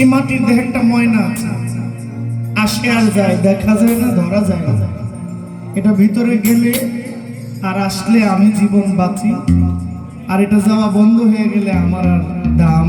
এই মাটির দেহে একটা ময়না। আসে আর যায়, দেখা যায় না, ধরা যায় না এটা ভিতরে গেলে আর আসলে আমি জীবন বাঁচি আর এটা যাওয়া বন্ধ হয়ে গেলে আমার আর দাম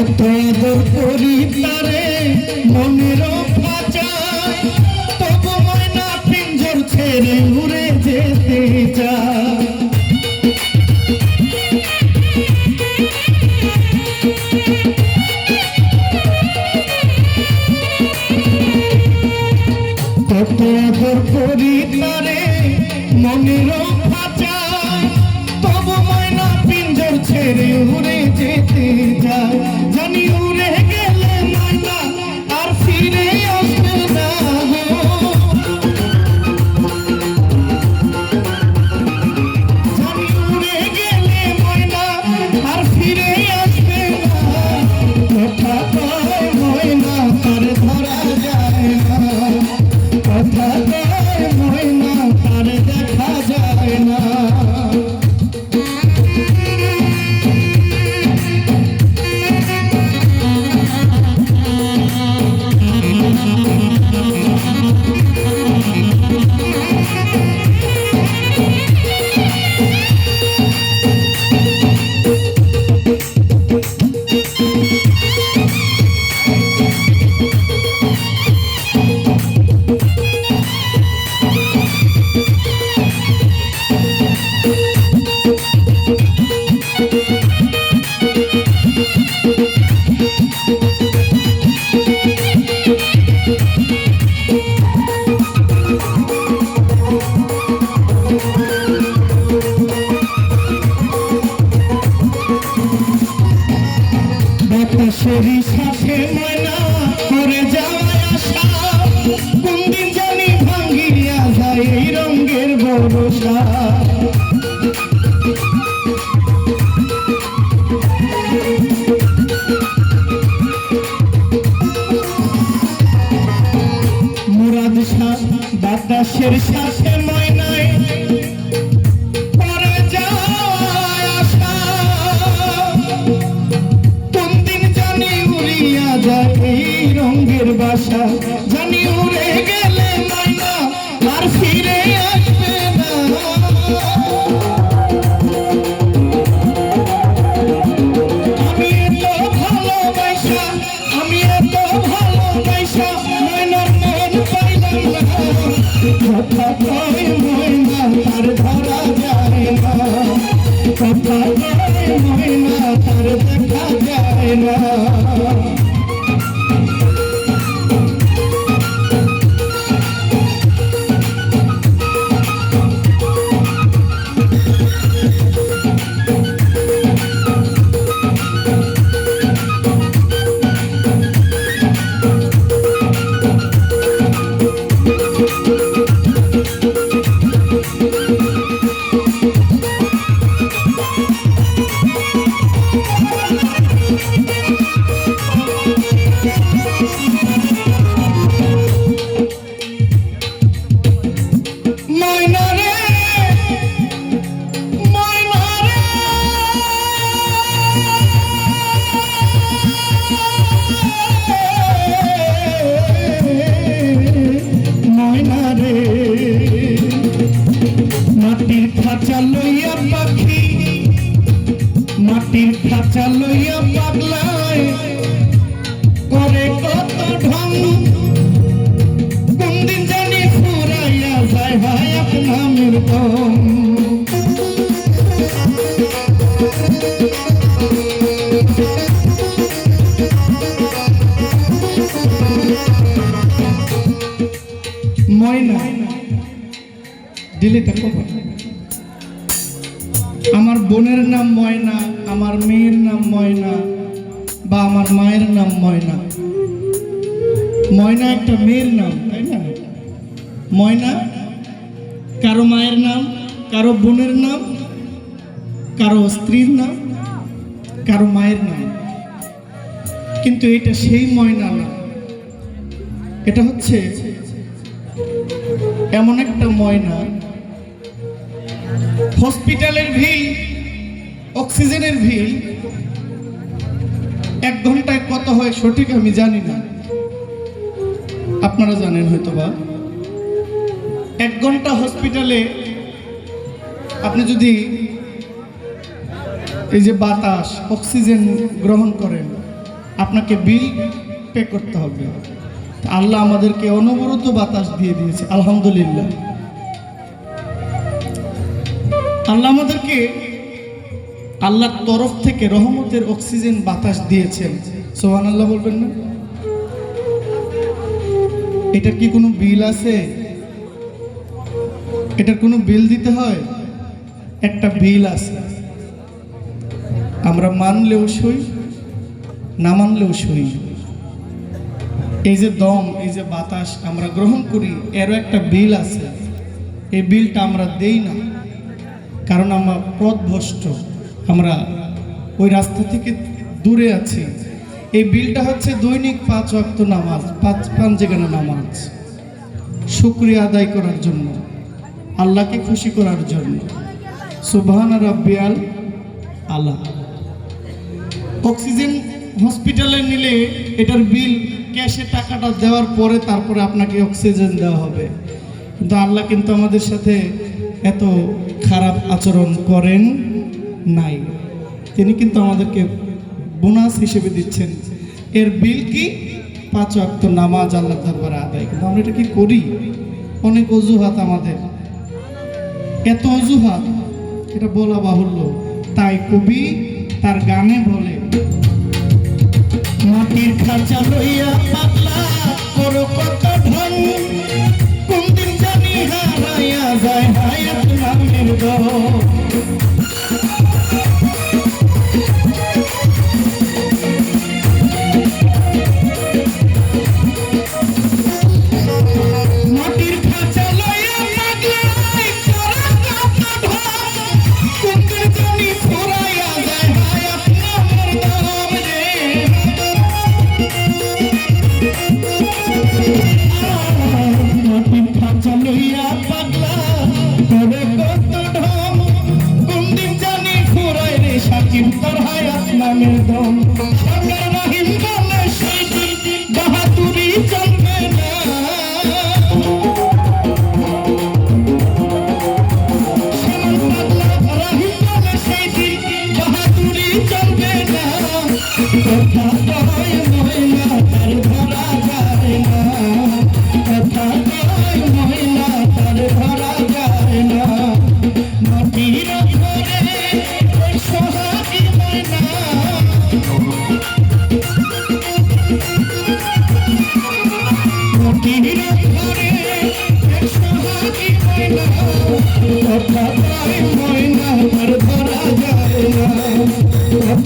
কত করি তারে, মনের ফাঁচায় তবু ময়না পিঞ্জর ছেড়ে উড়ে যেতে চায়। কত করি তারে, মনের ফাঁচায় তবু ময়না ছেড়ে উড়ে যেতে বাতাসের সাথে ময়নায় কোন দিন জানি উড়িয়া যায় এই রঙের বাসা। খাঁচা লইয়া পাখি, মাটির খাঁচা লইয়া পাগলায়। করে কত ঢং। কোনদিন জানি ফুরাইয়া যায় ভাই আপনার দম আমার মেয়ের নাম ময়না বা আমার মায়ের নাম ময়না। ময়না একটা মেয়ের নাম, তাই না? ময়না, কারও মায়ের নাম, কারও বোনের নাম, কারও স্ত্রীর নাম, কারও মায়ের নাম। কিন্তু এটা সেই ময়না না। এটা হচ্ছে এমন একটা ময়না। হসপিটালের ভিড় অক্সিজেনের ভিড় এক ঘন্টায় কত হয় সঠিক আমি জানি না। আপনারা জানেন হয়তো বা এক ঘণ্টা হসপিটালে আপনি যদি এই যে বাতাস, অক্সিজেন গ্রহণ করেন, আপনাকে বিল পে করতে হবে। আল্লাহ আমাদেরকে অনবরত বাতাস দিয়ে দিয়েছে, আলহামদুলিল্লাহ। আল্লাহ আমাদেরকে আল্লাহর তরফ থেকে রহমতের অক্সিজেন বাতাস দিয়েছেন। সোহান আল্লাহ বলবেন না? এটার কি কোনো বিল আছে? এটার কোনো বিল দিতে হয়? একটা বিল আছে। আমরা মানলেও সই, না মানলেও সই। এই যে দম, এই যে বাতাস আমরা গ্রহণ করি, এরও একটা বিল আছে। এই বিলটা আমরা দেই না, কারণ আমরা পথভ্রষ্ট। আমরা ওই রাস্তা থেকে দূরে আছি। এই বিলটা হচ্ছে দৈনিক পাঁচ অক্ত নামাজ, পাঁচ যেখানে নামাজ। শুক্রিয়া আদায় করার জন্য, আল্লাহকে খুশি করার জন্য। সুবহান রাব্বিয়াল আল্লাহ অক্সিজেন হসপিটালে নিলে এটার বিল ক্যাশে টাকাটা দেওয়ার পরে তারপরে আপনাকে অক্সিজেন দেওয়া হবে। কিন্তু আল্লাহ কিন্তু আমাদের সাথে এত খারাপ আচরণ করেন। নাই। তিনি কিন্তু আমাদেরকে বোনাস হিসেবে দিচ্ছেন। এর বিল কি? পাঁচ অক্ত নামাজ আল্লাহ দরবারে আদায়। কিন্তু আমরা এটা কি করি? অনেক অজুহাত আমাদের। এত অজুহাত, এটা বলা বাহুল্য। তাই কবি তার গানে বলে, মাটির খাঁচা লইয়া পাতলা, করো কত ঢং কোন দিন জানি হারাইয়া যায় হায়াত নামের দম খাঁচা